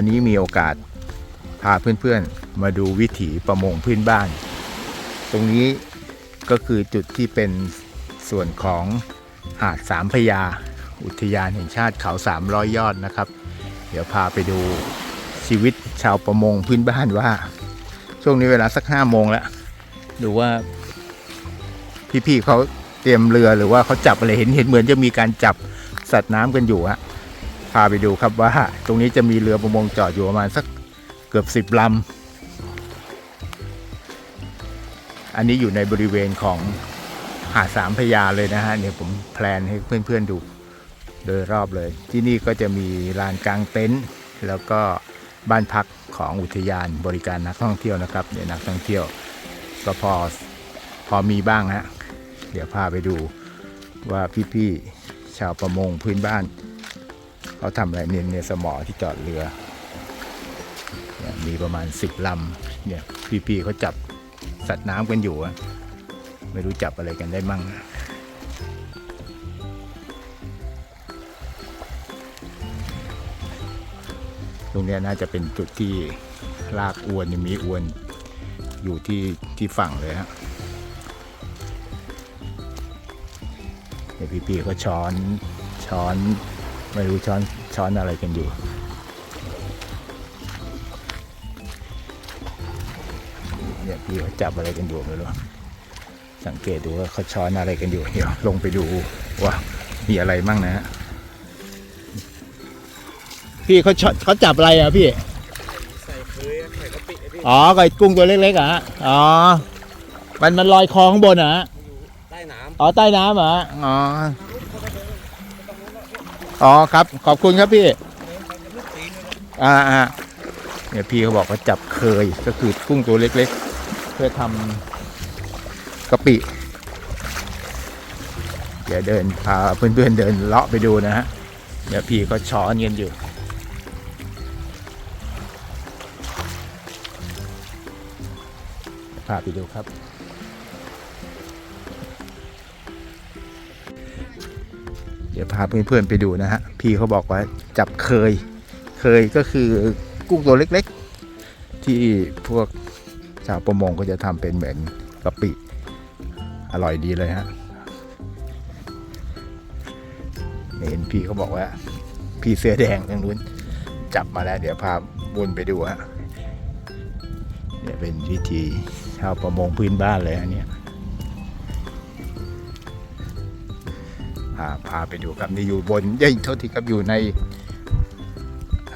วันนี้มีโอกาสพาเพื่อนๆ มาดูวิถีประมงพื้นบ้าน ตรงนี้ก็คือจุดที่เป็นส่วนของหาดสามพยา อุทยานแห่งชาติเขา 300 ยอดนะครับ เดี๋ยวพาไปดูชีวิตชาวประมงพื้นบ้านว่า ช่วงนี้เวลาสักห้าโมงแล้ว ดูว่า พี่ๆเขาเตรียมเรือหรือว่าเขาจับอะไรเห็นเห็นเหมือนจะมีการจับสัตว์น้ำกันอยู่ฮะาไปดูครับว่า ตรงนี้จะมีเรือประมงจอดอยู่ประมาณสักเกือบสิบลำ อันนี้อยู่ในบริเวณของหาดสามพยาเลยนะฮะเนี่ยผมแพลนให้เพื่อนๆดูโดยรอบเลย ที่นี่ก็จะมีลานกลางเต็นท์แล้วก็บ้านพักของอุทยานบริการนักท่องเที่ยวนะครับเนี่ยนักท่องเที่ยวก็พอพอมีบ้างฮะเดี๋ยวพาไปดูว่าพี่ๆชาวประมงพื้นบ้าน เขาทำอะไรเนี่ยเนี่ยสมอที่จอดเรือเนี่ยมีประมาณ10ลำเนี่ยพี่ๆเขาจับสัตว์น้ำกันอยู่อะไม่รู้จับอะไรกันได้มั่งตรงนี้น่าจะเป็นจุดที่ลากอวนยมีอวนอยู่ที่ที่ฝั่งเลยฮะเดี๋ยวพี่ๆก็ช้อนช้อน ไม่รู้ช้อนช้อนอะไรกันอยู่เนี่ยพี่เขาจับอะไรกันอยู่ไม่รู้สังเกตดูว่าเขาช้อนอะไรกันอยู่เดี๋ยวลงไปดูว่ามีอะไรมั่งนะฮะพี่เขาช็อตเขาจับอะไรอะพี่ใส่เคยใส่กะปิอะพี่อ๋อไก่กุ้งตัวเล็กๆอะฮะอ๋อมันมันลอยคอข้างบนเหรอฮะใต้น้อ๋อใต้น้ำเหรออ๋ อ๋อครับ ขอบคุณครับพี่ อ่าอ่าเนี่ยพี่เขาบอกว่าจับเคยก็คือกุ้งตัวเล็กๆ เพื่อทำกะปิ เดี๋ยวเดินพาเพื่อนๆเดินเลาะไปดูนะฮะเดี๋ยวพี่ก็ช้อนเงินอยู่พาไปดูครับ ดี๋ยวพาเพื่อนๆไปดูนะฮะ พี่เขาบอกว่าจับเคย เคยก็คือกุ้งตัวเล็กๆ ที่พวกชาวประมงก็จะทำเป็นเหมือนกะปิ อร่อยดีเลยฮะเห็นพี่เขาบอกว่า พี่เสื้อแดงทางนู้นจับมาแล้ว เดี๋ยวพาวนไปดูฮะเนี่ยเป็นวิธีชาวประมงพื้นบ้านเลยอันนี้ พาพาไปดูครับนี่อยู่บนเย้ยโทษทีครับอยู่ใน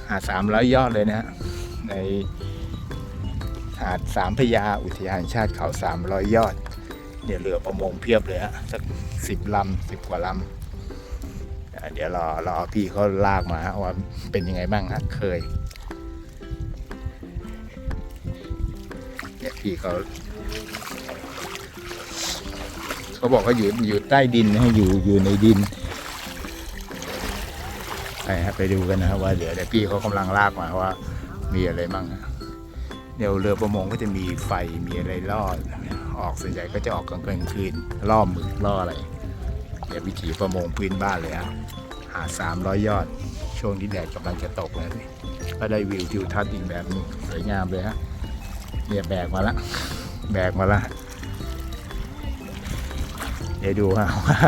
หาดสามร้อยยอดเลยนะฮะในหาดสามพยาอุทยานชาติเขาสามร้อยยอดเนี่ยเรือประมงเพียบเลยฮะสักสิบลำสิบกว่าลำเดี๋ยวรอรอพี่เขาลากมาว่าเป็นยังไงบ้างฮะเคยเนี่ยพี่เขา เขาบอกว่าอยู่อยู่ใต้ดินนะฮะอยู่อยู่ในดินไปฮะไปดูกันนะครับว่าเดี๋ยวเดี๋ยวพี่เขากำลังลากมาว่า มีอะไรบ้างเดี๋ยวเรือประมงก็จะมีไฟมีอะไรล่อออกส่วนใหญ่ก็จะออกกลางคืนล่อหมึกล่ออะไรเดี๋ยววิถีประมงพื้นบ้านเลยฮะหาสามร้อยยอด ช่วงที่แดดกำลังจะตกแล้วนี่ก็ได้วิวทิวทัศน์อีกแบบนึงสวยงามเลยฮะเนี่ยแบกมาละแบกมาละ เดี๋ยวดูฮะว่า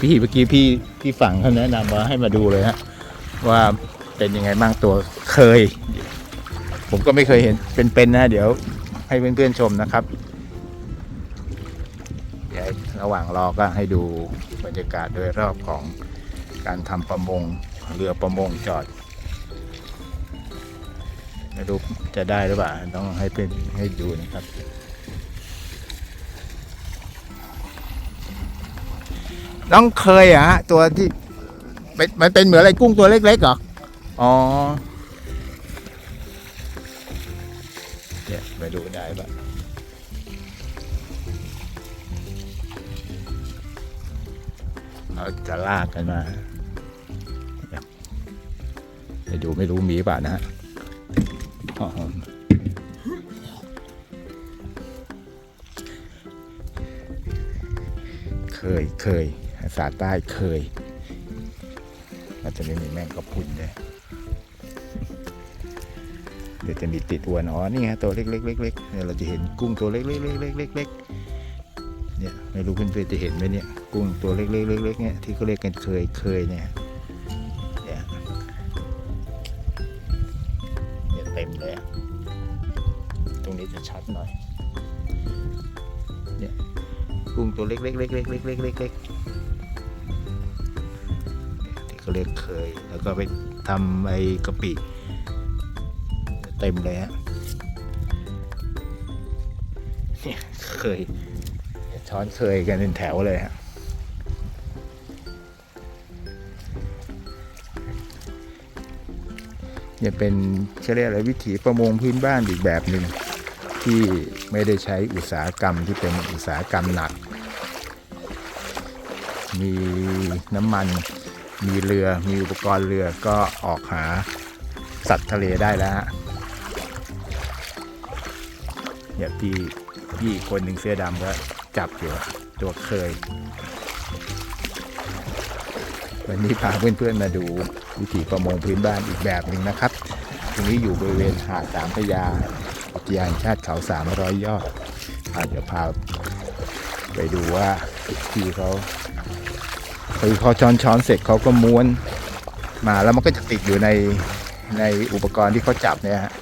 พี่เมื่อกี้พี่พี่ฝั่งเขาแนะนำว่าให้มาดูเลยฮะว่าเป็นยังไงบ้างตัวเคย ผมก็ไม่เคยเห็นเป็นๆนะ เดี๋ยวให้เพื่อนๆชมนะครับเดี๋ยวระหว่างรอก็ให้ดูบรรยากาศโดยรอบของการทำประมงเรือประมงจอดไม่รู้จะได้หรือเปล่าต้องให้เพื่อนให้ดูนะครับ น้องเคยเหรอะฮะตัวที่เป็นมันเป็นเหมือนอะไรกุ้งตัวเล็กๆเหรอ อ๋อ เนี่ยไปดูได้ปะเราจะลากกันมาเนี่ยไปดูไม่รู้มีป่ะนะฮะอ๋อเคยเคย ภาษาใต้เคยมันจะไม่มีแมงกะพรุนเลยเดี๋ยวจะมีติดอวนอ๋อนี่ฮะตัวเล็กๆเล็กๆเนี่ยเราจะเห็นกุ้งตัวเล็กๆเล็กๆเล็กๆเนี่ยไม่รู้เพื่อนๆจะเห็นไหมเนี่ยกุ้งตัวเล็กๆเล็กๆเนี่ยที่เขาเรียกกันเคยเคยเนี่ยเนี่ยเนี่ยเต็มเลยตรงนี้จะชัดหน่อยเนี่ยกุ้งตัวเล็กๆเล็กๆเล็กๆเล็กๆ กๆที่เรียกเคย แล้วก็ไปทำไอ้กะปิเต็มเลยฮะเนี่ยเคย ช้อนเคยกันเป็นแถวเลยฮะเนี่ยเป็นเขาเรียกอะไรวิถีประมงพื้นบ้านอีกแบบหนึ่งที่ไม่ได้ใช้อุตสาหกรรมที่เป็นอุตสาหกรรมหนัก มีน้ำมัน มีเรือมีอุปกรณ์เรือก็ออกหาสัตว์ทะเลได้แล้วฮะเนี่ยพี่พี่คนหนึ่งเสื้อดำก็จับอยู่ตัวเคย วันนี้พาเพื่อนๆมาดูวิถีประมงพื้นบ้านอีกแบบหนึ่งนะครับ ตรงนี้อยู่บริเวณหาดสามพยาอุทยานชาติเขาสามร้อยยอดอะเดี๋ยวพาไปดูว่าพี่เขา คือเขาช้อนช้อนๆเสร็จเขาก็ม้วนมาแล้วมันก็จะติดอยู่ในในอุปกรณ์ที่เขาจับเนี่ยฮะ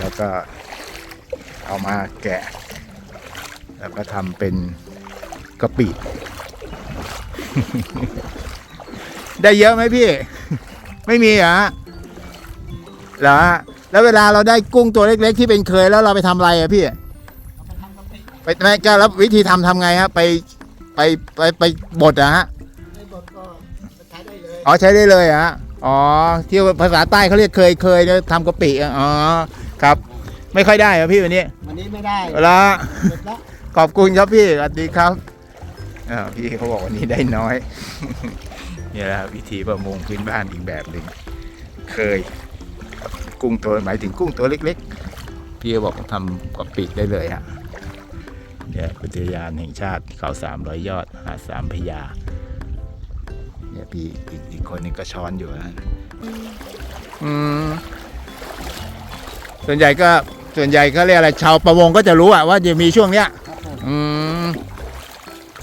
แล้วก็เอามาแกะ แล้วก็ทำเป็นกะปิ ได้เยอะไหมพี่ ไม่มีเหรอฮะเหรอฮะแล้วเวลาเราได้กุ้งตัวเล็ก ๆ ที่เป็นเคยแล้วเราไปทำอะไรอะพี่ไปไม่ก็แล้ววิธีทำทำไงฮะไปไปไปไปบดอะฮะในบทก็ ใช้ได้เลยอ๋อใช้ได้เลยเหรอฮะอ๋อที่ภาษาใต้เขาเรียกเคยเคยเนี่ยทำกะปิอะอ๋อครับ ไม่ค่อยได้เหรอพี่วันนี้วันนี้ไม่ได้แล้วเสร็จแล้วขอบคุณครับพี่สวัสดีครับอ่าพี่เขาบอกวันนี้ได้น้อยเนี่ยแหละครับวิธีประมงพื้นบ้านอีกแบบหนึ่งเคย กุ้งตัวหมายถึงกุ้งตัวเล็ก ๆ พี่เขาบอกทำกะปิได้เลยฮะเนี่ยอุทยานแห่งชาติเขาสามร้อยยอดหาดสามพระยา เนี่ยพี่อีกอีกคนหนึงก็ช้อนอยู่นะอืมส่วนใหญ่ก็ส่วนใหญ่ก็เรียกอะไร ชาวประมงก็จะรู้อะว่าจะมีช่วงเนี้ยครับผมอืม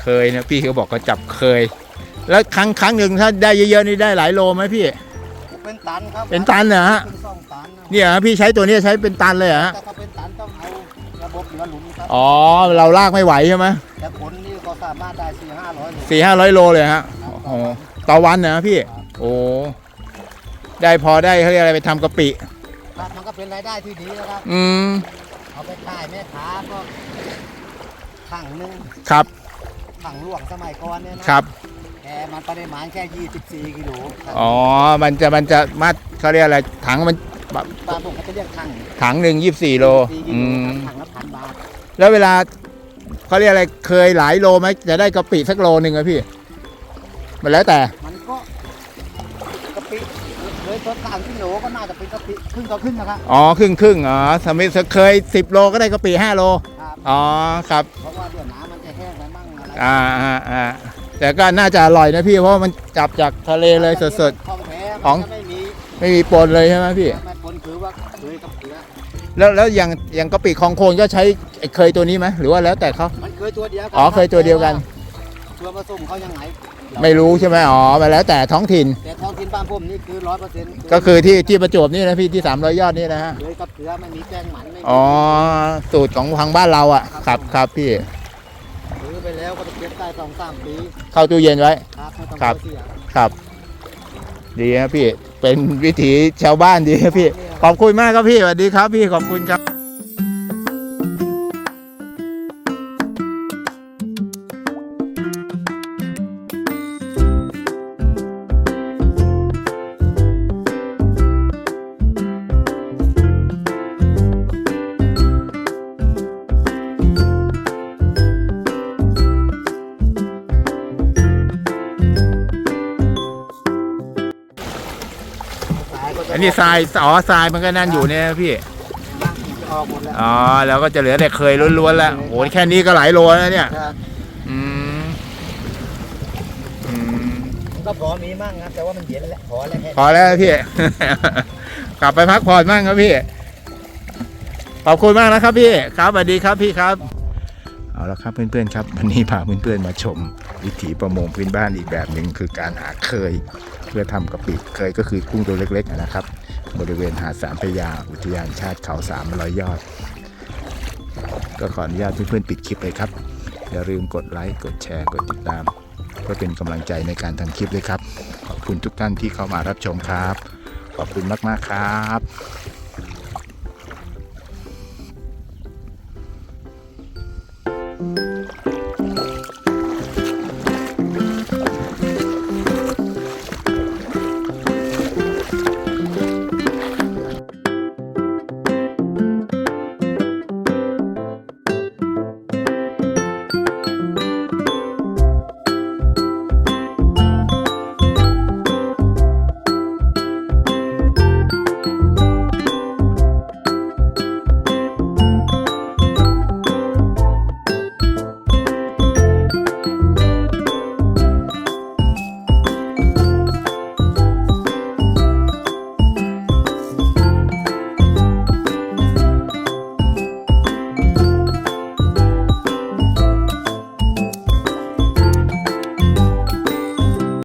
เคยนะพี่เขาบอกเขาจับเคย แล้วครั้งครั้งหนึ่งถ้าได้เยอะๆนี่ได้หลายโลไหมพี่ เป็นตันครับเป็นตันเหรอฮะเป็นสองตันนะเนี่ยฮะพี่ใช้ตัวนี้ใช้เป็นตันเลยเหรอฮะแต่ถ้าเป็นตันต้องเอาระบบเหลือหลุมครับอ๋อเราลากไม่ไหวใช่ไหมแต่ผลนี่ก็สามารถได้สี่ห้าร้อยหลุมสี่ห้าร้อยโลเลยฮะโอ้ ต่อวันนะพี่ โอ้ได้พอได้เขาเรียกอะไรไปทำกะปิ ครับมันก็เป็นรายได้ที่ดีนะครับ อืม เอาไปขายแม่ค้าก็ถังหนึงครับ ถังหลวงสมัยก่อนเนี่ยนะครับ แต่มันปริมาณแค่ 24 กิโลครับอ๋อ มันจะมันจะมัดเขาเรียกอะไรถังมันบ้านผมเขาจะเรียกถังถังหนึ่งยี่สิบสี่โล สี่กิอืโลมถังละพันบาทแล้วเวลาเขาเรียกอะไรเคยหลายโลไหมจะได้กะปิสักโลหนึ่งอะพี่ มันแล้วแต่ มันก็กะปิเลยตัวสามกิโลก็น่าจะเป็นกะปิครึ่งต่อครึ่งนะครับอ๋อครึ่งครึ่งอ๋อสมัยเคยสิบโลก็ได้กะปิห้าโล ครับอ๋อครับ เพราะว่าเดี๋ยวน้ำมันจะแห้งไปมั่งอะไรอ่าอ่าอ่าแต่ก็น่าจะอร่อยนะพี่เพราะว่ามันจับจากทะเลเลยสด ของแท้ของมันจะไม่มีๆ ไม่มีปนเลยใช่ไหมพี่ไม่ปนคือว่าเคยกับเกลือแล้วแล้วอย่างอย่างกะปิคลองโคนก็ใช้ไอ้เคยตัวนี้ไหมหรือว่าแล้วแต่เขา มันเคยตัวเดียวกัอ๋อเคยตัวเดียวกันตัวผสมเขายังไง ไม่รู้ใช่ไหมอ๋อมาแล้วแต่ท้องถิ่น แต่ท้องถิ่นบ้านผมนี่คือร้อยเปอร์เซ็นต์ก็คือที่ที่ประจวบนี่นะพี่ที่300ยอดนี่นะฮะเคยกับเกลือไม่มีแป้งหมันไม่มีอ๋อสูตรของทางบ้านเราอะครับครับพี่ซื้อไปแล้วก็จะเก็บได้สองสามปีเข้าตู้เย็นไว้ ครับไม่ต้องครับ เสียครับ ดีครับพี่เป็นวิถีชาวบ้านดีครับพี่ ขอบคุณมากครับพี่สวัสดีครับพี่ขอบคุณครับ นนี้ทรายอ๋อทรายมันก็นั่นอยู่เนี่ยนะพี่ย่างจะออกหมดแล้วอ๋อแล้วก็จะเหลือแต่เคยล้วนๆแล้วโอ้โหแค่นี้ก็หลายโลแล้วเนี่ยครับอืมอืมมันก็พอมีมั่งครับแต่ว่ามันเย็นแล้วพอแล้วแค่พอแล้วพี่ กลับไปพักผ่อนบ้างครับพี่ขอบคุณมากนะครับพี่ครับสวัสดีครับพี่ครับ เอาละครับเพื่อนๆครับ วันนี้พาเพื่อนๆมาชม วิถีประมงพื้นบ้านอีกแบบหนึ่งคือการหาเคย เพื่อทำกะปิเคยก็คือกุ้งตัวเล็กๆนะครับ บริเวณหาดสามพยาอุทยานชาติเขาสามร้อยยอด ก็ขออนุญาตเพื่อนๆปิดคลิปเลยครับ อย่าลืมกดไลค์กดแชร์กดติดตาม เพื่อเป็นกำลังใจในการทำคลิปเลยครับ ขอบคุณทุกท่านที่เข้ามารับชมครับ ขอบคุณมากๆครับ